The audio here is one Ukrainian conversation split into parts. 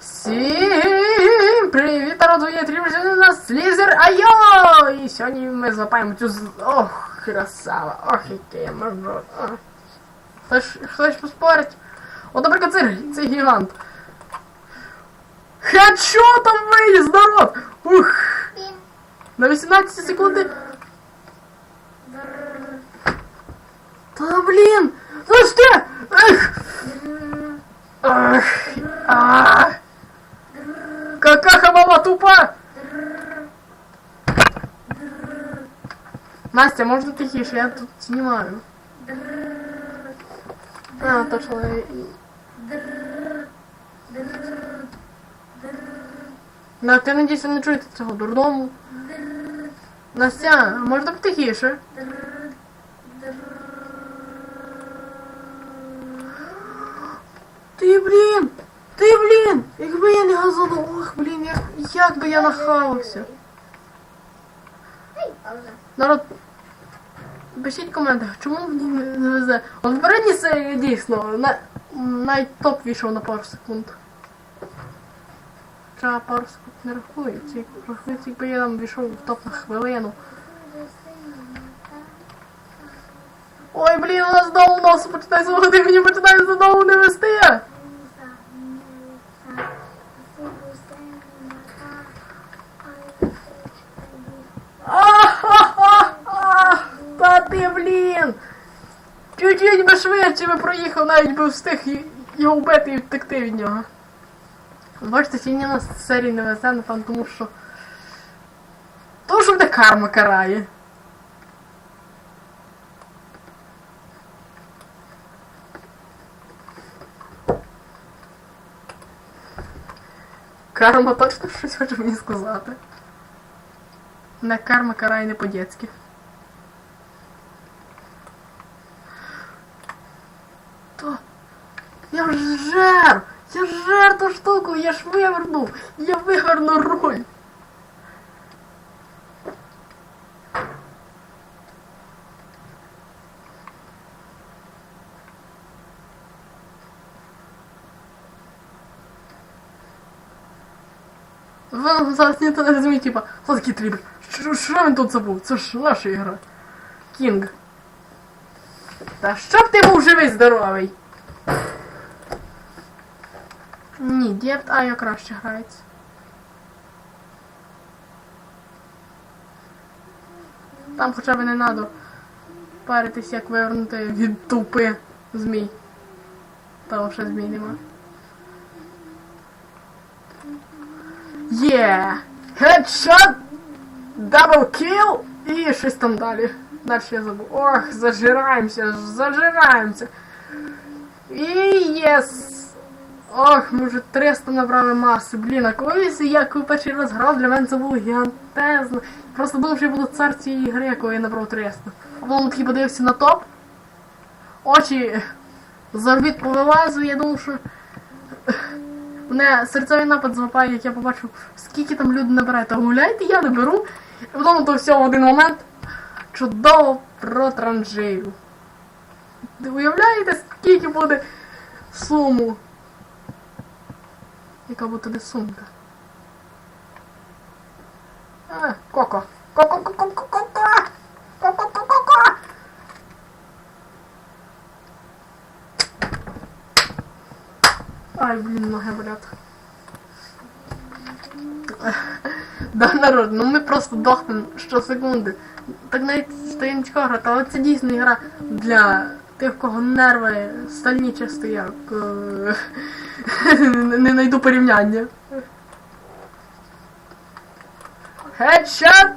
Всім привіт, народ, я трібно на Слізер Айо! І сьогодні ми злапаємо цю з... Ох, красава, ох, який я можу. ох. Хтось, хтось поспорить. О, наприклад, це, це гігант. Хедшотом виїзд, народ! Ух! На 18 секунди. Та блін! Ну що? Настя, можно тихіше, я тут знімаю. А, точно. На, ти надійся не чуєте цього дурдому. Настя, можна потихіше? Ти, блін! Ти, блін! Якби я не газанув, ох, блін, як, як би я нахавався. Народ, пишіть в коментах, чому мені не не везе. От в передній серії дійсно на, навіть топ вийшов на пару секунд. Хоча пару секунд не рахується. як Рахується, якби я там війшов в топ на хвилину. Ой, блін, у нас знову нос починає зводити, мені починає знову не вести. Чуть-чуть би швидше би проїхав, навіть би встиг його вбити і втекти від нього. Бачите, сьогодні нас серії не везе, напевно, тому що. Тому що буде карма карає. Карма точно щось хоче мені сказати. Не карма карає не по-дєцьки. То. Я ж жер! Я ж жер ту штуку, я ж вивернув! Я виверну руль! Ви зараз ніхто не розуміє, типа, хто такий трібер? Що, що він тут забув? Це ж наша ігра. Кінг. Та щоб ти був живий здоровий. Ні, Дєпт Айо краще грається. Там хоча б не надо паритись, як вивернути від тупи змій. Та вже змій нема. Є! Хедшот! Дабл кіл! І щось там далі. Далі я. Ох, зажираємося, зажираємося. І єс! Ох, ми вже 300 набрали маси. Блін, а колись я перший раз грав, для мене це було гігантезно. Просто що я буду цар цієї гри, коли я набрав 300. А потім такий подивився на топ. Очі з орбіт повилазили, я думав, що Мене серцевий напад злапає, як я побачив, скільки там люди набирають. А гуляйте, я не беру. І потім то все в один момент чудово. Ви уявляєте, скільки буде суму? Яка буде сумка? А, коко. Коко-коко-коко-коко! Коко-коко-коко! Ай, блін, ноги болять. Да, народ, ну ми просто дохнемо щосекунди. Так навіть стає не цікаво грати, але це дійсно гра для тих, в кого нерви стальні часто як. е, Не знайду порівняння. Хедшот!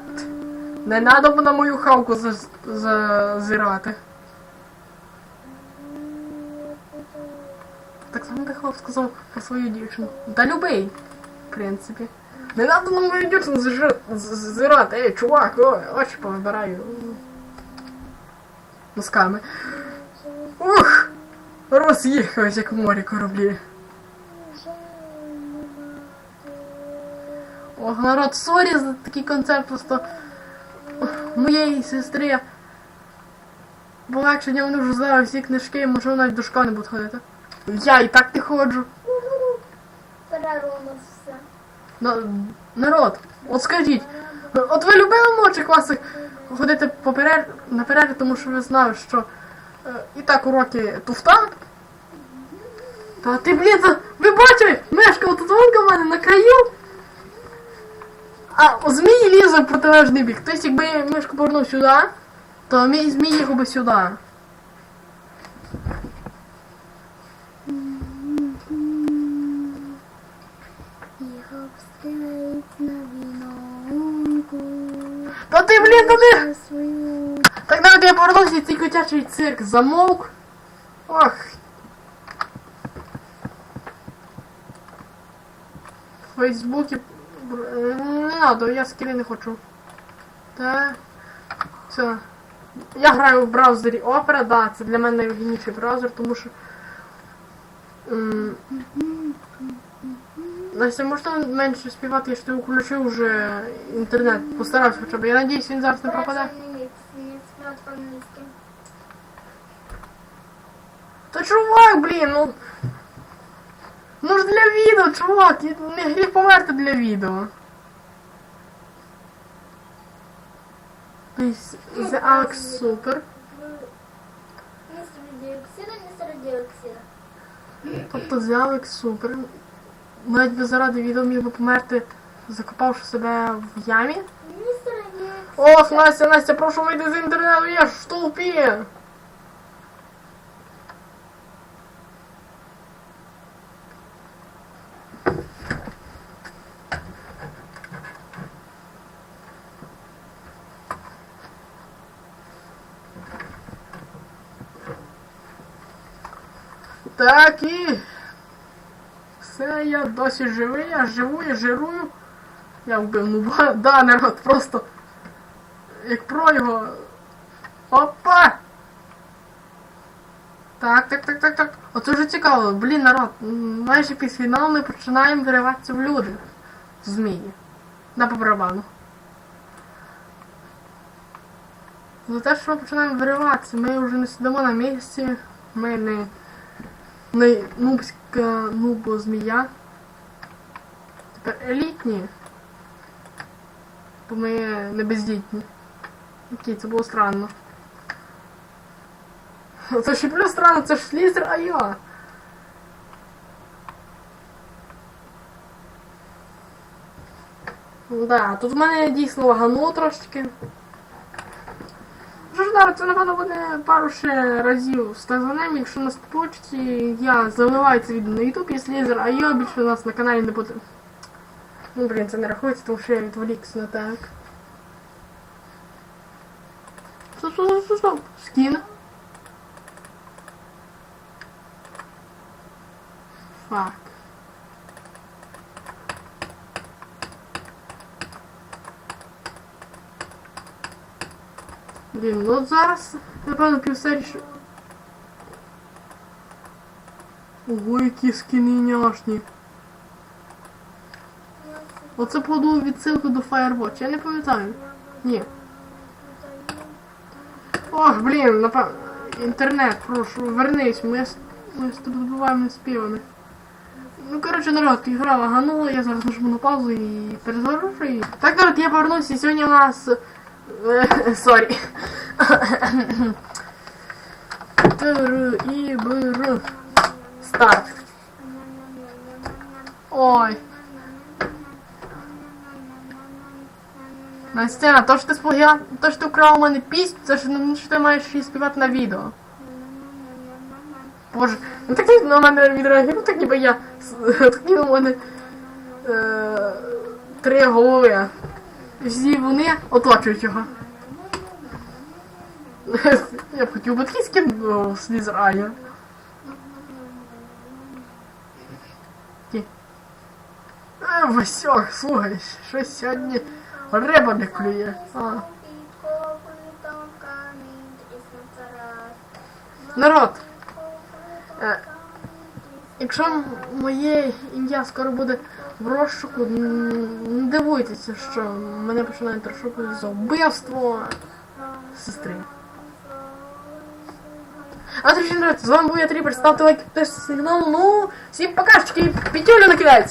Не надо на мою хавку заз- зазирати. Так само ти хлоп сказав про свою дівчину. Та любий, в принципі. Не надо на мою дівчину зазирати. Ей, чувак, ой, очі повибираю. Носками. Ух! Роз'їхались, як в морі кораблі. Ох, народ, сорі за такий концерт, просто моєї сестри полегшення вони вже знали всі книжки, може вона навіть до школи не буде ходити. Я і так не ходжу. Нас все. На- народ, от скажіть, от ви любили молодших класах ходити поперед, на перерві, тому що ви знали, що е, і так уроки туфта? Та ти, блін, ви бачили, мешкав тут вонка в мене на краю. А змій лізе в протилежний бік. Тобто, якби мишку повернув сюди, то мій змій їхав би сюди. Та ти, блін, та ти! За свою Так навіть я повернувся і цей котячий цирк замовк. Ох. В Фейсбуці. Не надо, я скрін не хочу. Так. Все. Я граю в браузері Opera, да, це для мене найвигідніший браузер, тому що. м, Настя, можна менше співати, я ж ти включив вже інтернет. Постарався хоча б. Я надіюсь, він зараз не пропаде. Та чувак, блін, ну. Ну ж для відео, чувак, не гріх померти для відео. The Alex Super. Містер діоксида, містер діоксида. Тобто The Alex Super. Навіть би заради відео міг би померти, закопавши себе в ямі. Ох, Настя, Настя, прошу вийти з інтернету, я ж в. Так і все, я досі живий, я живу, я жирую. Я вбив нуба. Да, народ, просто як про його. Опа! Так, так, так, так, так. Оце вже цікаво. Блін, народ, майже під фінал ми починаємо вириватися в люди. Змії. На по барабану. За те, що ми починаємо вириватися, ми вже не сидимо на місці, ми не нубська нубо змія. Тепер елітні. Бо ми не бездітні. Окей, це було странно. Це ще плюс странно, це ж слізер, а я. Да, тут в мене дійсно лагануло трошечки. Що ж зараз, це напевно буде пару ще разів з тазанем, якщо нас получить, я заливаю це відео на YouTube, якщо лізер, а я більше у нас на каналі не буде. Ну, блін, це не рахується, тому що я відволікся на так. Стоп, стоп, стоп, стоп, стоп. Скін. Блін, ну зараз, напевно, півсерії. Ого, які скіни няшні. Оце походу відсилку до Firewatch, я не пам'ятаю. Ні. Ох, блін, напевно. Інтернет, прошу, вернись, ми, з- тобою збиваємо співами. Ну, коротше, народ, ігра лаганула, я зараз нажму на паузу і перезагружу її. Так, народ, я повернувся, і сьогодні у нас... Сорі. Тр і бр. Старт. Ой. Настя, то що ти спогя... то що ти вкрав у мене пісню, це ж не що ти маєш її співати на відео. Боже, ну так на мене відреагував, так ніби я. Так ніби у мене е, три голови. Всі вони оточують його. Я б хотів би в слізер Ті. Е, Васьох, слухай, щось сьогодні риба не клює. А. Народ, е, якщо моє ім'я скоро буде в розшуку, не дивуйтеся, що мене починають розшукувати за вбивство сестри. А друзі, народ, з вами був я Тріпер, ставте лайк, підписуйтесь на канал, ну, всім покашечки, пітюлю накидається!